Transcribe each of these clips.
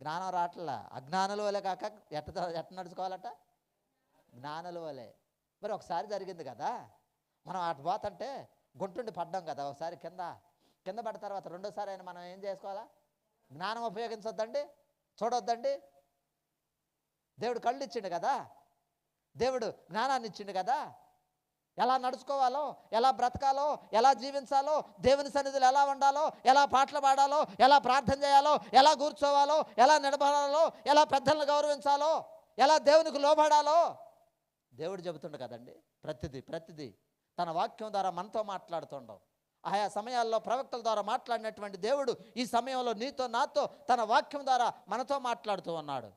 జ్ఞానం రావట్లా. అజ్ఞానుల వలే కాక ఎట్ట ఎట్ట నడుచుకోవాలట? జ్ఞానుల వలే. మరి ఒకసారి జరిగింది కదా. మనం అటు పోతుంటే గుంటుండి పడ్డాం కదా ఒకసారి కింద. కింద పడ్డ తర్వాత రెండోసారి అయినా మనం ఏం చేసుకోవాలా? జ్ఞానం ఉపయోగించొద్దండి. చూడొద్దండి. దేవుడు కళ్ళు ఇచ్చిండు కదా. దేవుడు జ్ఞానాన్ని ఇచ్చిండు కదా. ఎలా నడుచుకోవాలో ఎలా బ్రతకాలో ఎలా జీవించాలో దేవుని సన్నిధిలో ఎలా ఉండాలో ఎలా పాటలు పాడాలో ఎలా ప్రార్థన చేయాలో ఎలా కూర్చోవాలో ఎలా నిలబడాలో ఎలా పెద్దలను గౌరవించాలో ఎలా దేవునికి లోబడాలో. దేవుడు చెబుతుండు కదండి ప్రతిదీ ప్రతిదీ తన వాక్యం ద్వారా మనతో మాట్లాడుతుండవు. ఆయా సమయాల్లో ప్రవక్తల ద్వారా మాట్లాడినటువంటి దేవుడు ఈ సమయంలో నీతో నాతో తన వాక్యం ద్వారా మనతో మాట్లాడుతూ ఉన్నాడు.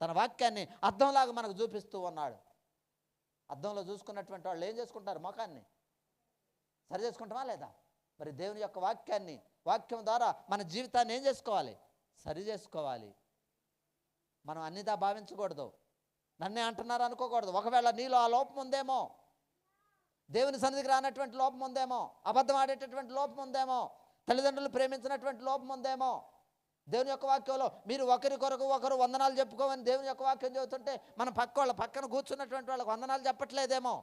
తన వాక్యాన్ని అర్థంలాగా మనకు చూపిస్తూ ఉన్నాడు. అద్దంలో చూసుకున్నటువంటి వాళ్ళు ఏం చేసుకుంటారు ముఖాన్ని సరి చేసుకుంటామా లేదా? మరి దేవుని యొక్క వాక్యాన్ని వాక్యం ద్వారా మన జీవితాన్ని ఏం చేసుకోవాలి? సరి చేసుకోవాలి. మనం అన్నిదా భావించకూడదు. నన్నే అంటున్నారు అనుకోకూడదు. ఒకవేళ నీలో ఆ లోపం ఉందేమో దేవుని సన్నిధికి రానటువంటి లోపం ఉందేమో అబద్ధం ఆడేటటువంటి లోపం ఉందేమో తల్లిదండ్రులు ప్రేమించినటువంటి లోపం ఉందేమో దేవుని యొక్క వాక్యంలో మీరు ఒకరి కొరకు ఒకరు వందనాలు చెప్పుకోమని దేవుని యొక్క వాక్యం చెబుతుంటే మన పక్క వాళ్ళ పక్కన కూర్చున్నటువంటి వాళ్ళకి వందనాలు చెప్పట్లేదేమో.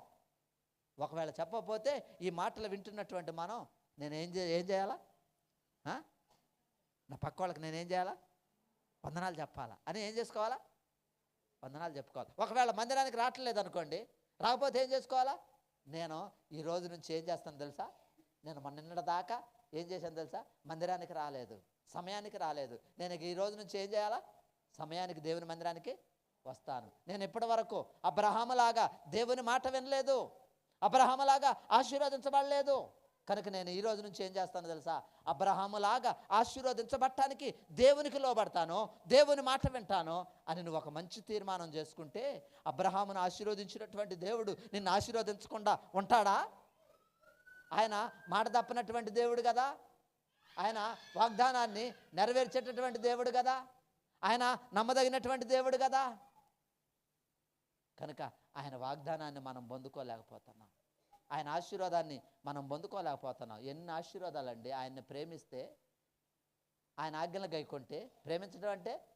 ఒకవేళ చెప్పకపోతే ఈ మాటలు వింటున్నటువంటి మనం నేను ఏం చే ఏం చేయాలా? నా పక్క వాళ్ళకి నేనేం చేయాలా? వందనాలు చెప్పాలా? అని ఏం చేసుకోవాలా? వందనాలు చెప్పుకోవాలి. ఒకవేళ మందిరానికి రావట్లేదు అనుకోండి రాకపోతే ఏం చేసుకోవాలా? నేను ఈ రోజు నుంచి ఏం చేస్తాను తెలుసా? నేను మొన్న దాకా ఏం చేశాను తెలుసా? మందిరానికి రాలేదు. సమయానికి రాలేదు. నేను ఈ రోజు నుంచి ఏం చేయాలా? సమయానికి దేవుని మందిరానికి వస్తాను. నేను ఇప్పటి వరకు అబ్రహాములాగా దేవుని మాట వినలేదు. అబ్రహాములాగా ఆశీర్వదించబడలేదు. కనుక నేను ఈ రోజు నుంచి ఏం చేస్తాను తెలుసా? అబ్రహాములాగా ఆశీర్వదించబడటానికి దేవునికి లోబడతాను దేవుని మాట వింటాను అని నువ్వు ఒక మంచి తీర్మానం చేసుకుంటే అబ్రహామును ఆశీర్వదించినటువంటి దేవుడు నిన్ను ఆశీర్వదించకుండా ఉంటాడా? ఆయన మాట తప్పనటువంటి దేవుడు కదా? ఆయన వాగ్దానాన్ని నెరవేర్చేటటువంటి దేవుడు కదా? ఆయన నమ్మదగినటువంటి దేవుడు కదా? కనుక ఆయన వాగ్దానాన్ని మనం పొందుకోలేకపోతున్నాం. ఆయన ఆశీర్వాదాన్ని మనం పొందుకోలేకపోతున్నాం. ఎన్ని ఆశీర్వాదాలండి? ఆయన్ని ప్రేమిస్తే ఆయన ఆజ్ఞలు గైకుంటే ప్రేమించడం అంటే